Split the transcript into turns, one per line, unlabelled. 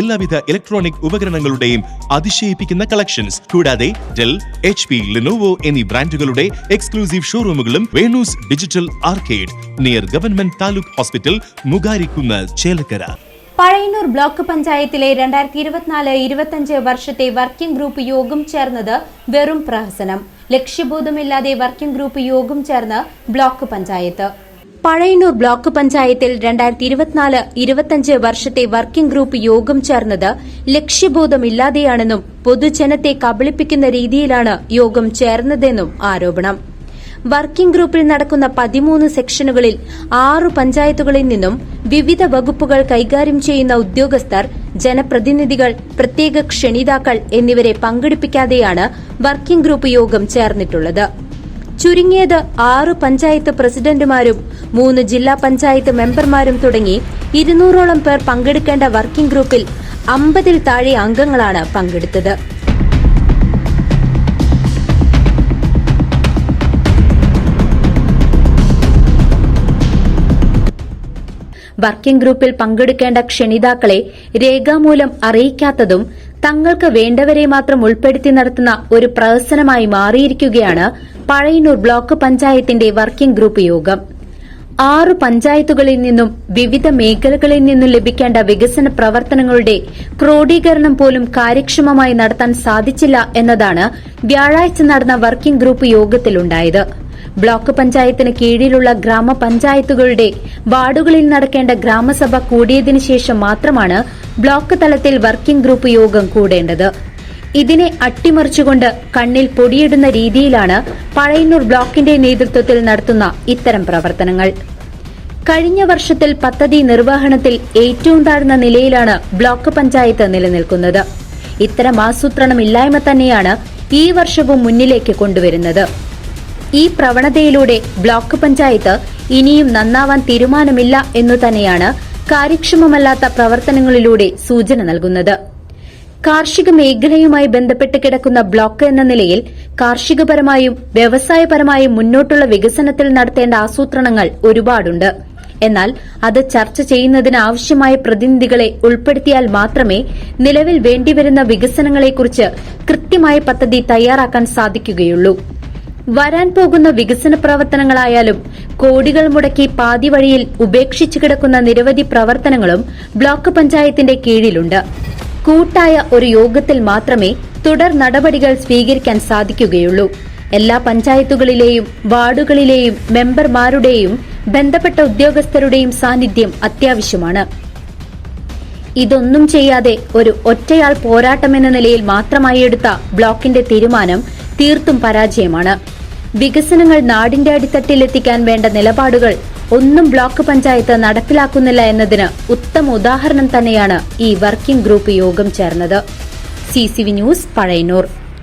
എല്ലാവിധ ഇലക്ട്രോണിക് ഉപകരണങ്ങളുടെയും അതിശയിപ്പിക്കുന്ന കളക്ഷൻസ് കൂടാതെ ഡെൽ എച്ച് പി ലിനോവോ എന്നീ ബ്രാൻഡുകളുടെ exclusive ഷോറൂമുകളും Venus digital arcade near government taluk hospital Mugarikkunnu Chelakkara.
Pazhayannur block പഞ്ചായത്തിലെ രണ്ടായിരത്തി ഇരുപത്തിനാല് ഇരുപത്തഞ്ച് വർഷത്തെ വർക്കിംഗ് ഗ്രൂപ്പ് യോഗം ചേർന്നത് വെറും പ്രഹസനം. ലക്ഷ്യബോധമില്ലാതെ വർക്കിംഗ് ഗ്രൂപ്പ് യോഗം ചേർന്ന് ബ്ലോക്ക് പഞ്ചായത്ത്. പഴയന്നൂർ ബ്ലോക്ക് പഞ്ചായത്തിൽ രണ്ടായിരത്തി ഇരുപത്തിനാല് ഇരുപത്തിയഞ്ച് വർഷത്തെ വർക്കിംഗ് ഗ്രൂപ്പ് യോഗം ചേർന്നത് ലക്ഷ്യബോധമില്ലാതെയാണെന്നും പൊതുജനത്തെ കബളിപ്പിക്കുന്ന രീതിയിലാണ് യോഗം ചേർന്നതെന്നും ആരോപണം. വർക്കിംഗ് ഗ്രൂപ്പിൽ നടക്കുന്ന പതിമൂന്ന് സെക്ഷനുകളിൽ ആറു പഞ്ചായത്തുകളിൽ നിന്നും വിവിധ വകുപ്പുകൾ കൈകാര്യം ചെയ്യുന്ന ഉദ്യോഗസ്ഥർ ജനപ്രതിനിധികൾ പ്രത്യേക ക്ഷണിതാക്കൾ എന്നിവരെ പങ്കെടുപ്പിക്കാതെയാണ് വർക്കിംഗ് ഗ്രൂപ്പ് യോഗം ചേർന്നിട്ടുള്ളത്. ചുരുങ്ങിയത് ആറ് പഞ്ചായത്ത് പ്രസിഡന്റുമാരും മൂന്ന് ജില്ലാ പഞ്ചായത്ത് മെമ്പർമാരും തുടങ്ങി ഇരുന്നൂറോളം പേർ പങ്കെടുക്കേണ്ട വർക്കിംഗ് ഗ്രൂപ്പിൽ അമ്പതിൽ താഴെ അംഗങ്ങളാണ് പങ്കെടുത്തത്. വർക്കിംഗ് ഗ്രൂപ്പിൽ പങ്കെടുക്കേണ്ട ക്ഷണിതാക്കളെ രേഖാമൂലം അറിയിക്കാത്തതും തങ്ങൾക്ക് വേണ്ടവരെ മാത്രം ഉൾപ്പെടുത്തി നടത്തുന്ന ഒരു പ്രഹസനമായി മാറിയിരിക്കുകയാണ് പഴയന്നൂർ ബ്ലോക്ക് പഞ്ചായത്തിന്റെ വർക്കിംഗ് ഗ്രൂപ്പ് യോഗം. ആറ് പഞ്ചായത്തുകളിൽ നിന്നും വിവിധ മേഖലകളിൽ നിന്നും ലഭിക്കേണ്ട വികസന പ്രവർത്തനങ്ങളുടെ ക്രോഡീകരണം പോലും കാര്യക്ഷമമായി നടത്താൻ സാധിച്ചില്ല എന്നതാണ് വ്യാഴാഴ്ച നടന്ന വർക്കിംഗ് ഗ്രൂപ്പ് യോഗത്തിലുണ്ടായത്. ബ്ലോക്ക് പഞ്ചായത്തിന് കീഴിലുള്ള ഗ്രാമപഞ്ചായത്തുകളുടെ വാർഡുകളിൽ നടക്കേണ്ട ഗ്രാമസഭ കൂടിയതിനു ശേഷം മാത്രമാണ് ബ്ലോക്ക് തലത്തിൽ വർക്കിംഗ് ഗ്രൂപ്പ് യോഗം കൂടേണ്ടത്. ഇതിനെ അട്ടിമറിച്ചുകൊണ്ട് കണ്ണിൽ പൊടിയിടുന്ന രീതിയിലാണ് പഴയന്നൂർ ബ്ലോക്കിന്റെ നേതൃത്വത്തിൽ നടത്തുന്ന ഇത്തരം പ്രവർത്തനങ്ങൾ. കഴിഞ്ഞ വർഷത്തിൽ പദ്ധതി നിർവഹണത്തിൽ ഏറ്റവും താഴ്ന്ന നിലയിലാണ് ബ്ലോക്ക് പഞ്ചായത്ത് നിലനിൽക്കുന്നത്. ഇത്തരം ആസൂത്രണമില്ലായ്മ തന്നെയാണ് ഈ വർഷവും മുന്നിലേക്ക് കൊണ്ടുവരുന്നത്. ഈ പ്രവണതയിലൂടെ ബ്ലോക്ക് പഞ്ചായത്ത് ഇനിയും നന്നാവാൻ തീരുമാനമില്ല എന്നു തന്നെയാണ് കാര്യക്ഷമമല്ലാത്ത പ്രവർത്തനങ്ങളിലൂടെ സൂചന നൽകുന്നത്. കാർഷിക മേഖലയുമായി ബന്ധപ്പെട്ട് കിടക്കുന്ന ബ്ലോക്ക് എന്ന നിലയിൽ കാർഷികപരമായും വ്യവസായപരമായും മുന്നോട്ടുള്ള വികസനത്തിൽ നടത്തേണ്ട ആസൂത്രണങ്ങൾ ഒരുപാടുണ്ട്. എന്നാൽ അത് ചർച്ച ചെയ്യുന്നതിന് ആവശ്യമായ പ്രതിനിധികളെ ഉൾപ്പെടുത്തിയാൽ മാത്രമേ നിലവിൽ വേണ്ടിവരുന്ന വികസനങ്ങളെക്കുറിച്ച് കൃത്യമായ പദ്ധതി തയ്യാറാക്കാൻ സാധിക്കുകയുള്ളൂ. വരാൻ പോകുന്ന വികസന പ്രവർത്തനങ്ങളായാലും കോടികൾ മുടക്കി പാതിവഴിയിൽ ഉപേക്ഷിച്ചു കിടക്കുന്ന നിരവധി പ്രവർത്തനങ്ങളും ബ്ലോക്ക് പഞ്ചായത്തിന്റെ കീഴിലുണ്ട്. കൂട്ടായ ഒരു യോഗത്തിൽ മാത്രമേ തുടർ നടപടികൾ സ്വീകരിക്കാൻ സാധിക്കുകയുള്ളൂ. എല്ലാ പഞ്ചായത്തുകളിലെയും വാർഡുകളിലെയും മെമ്പർമാരുടെയും ബന്ധപ്പെട്ട ഉദ്യോഗസ്ഥരുടെയും സാന്നിധ്യം അത്യാവശ്യമാണ്. ഇതൊന്നും ചെയ്യാതെ ഒരു ഒറ്റയാൾ പോരാട്ടമെന്ന നിലയിൽ മാത്രമായി എടുത്ത ബ്ലോക്കിന്റെ തീരുമാനം തീർത്തും പരാജയമാണ്. വികസനങ്ങൾ നാടിന്റെ അടിത്തട്ടിലെത്തിക്കാൻ വേണ്ട നിലപാടുകൾ ഒന്നും ബ്ലോക്ക് പഞ്ചായത്ത് നടപ്പിലാക്കുന്നില്ല എന്നതിന് ഉത്തമ ഉദാഹരണം തന്നെയാണ് ഈ വർക്കിംഗ് ഗ്രൂപ്പ് യോഗം ചേർന്നത്. C news Pazhayannur.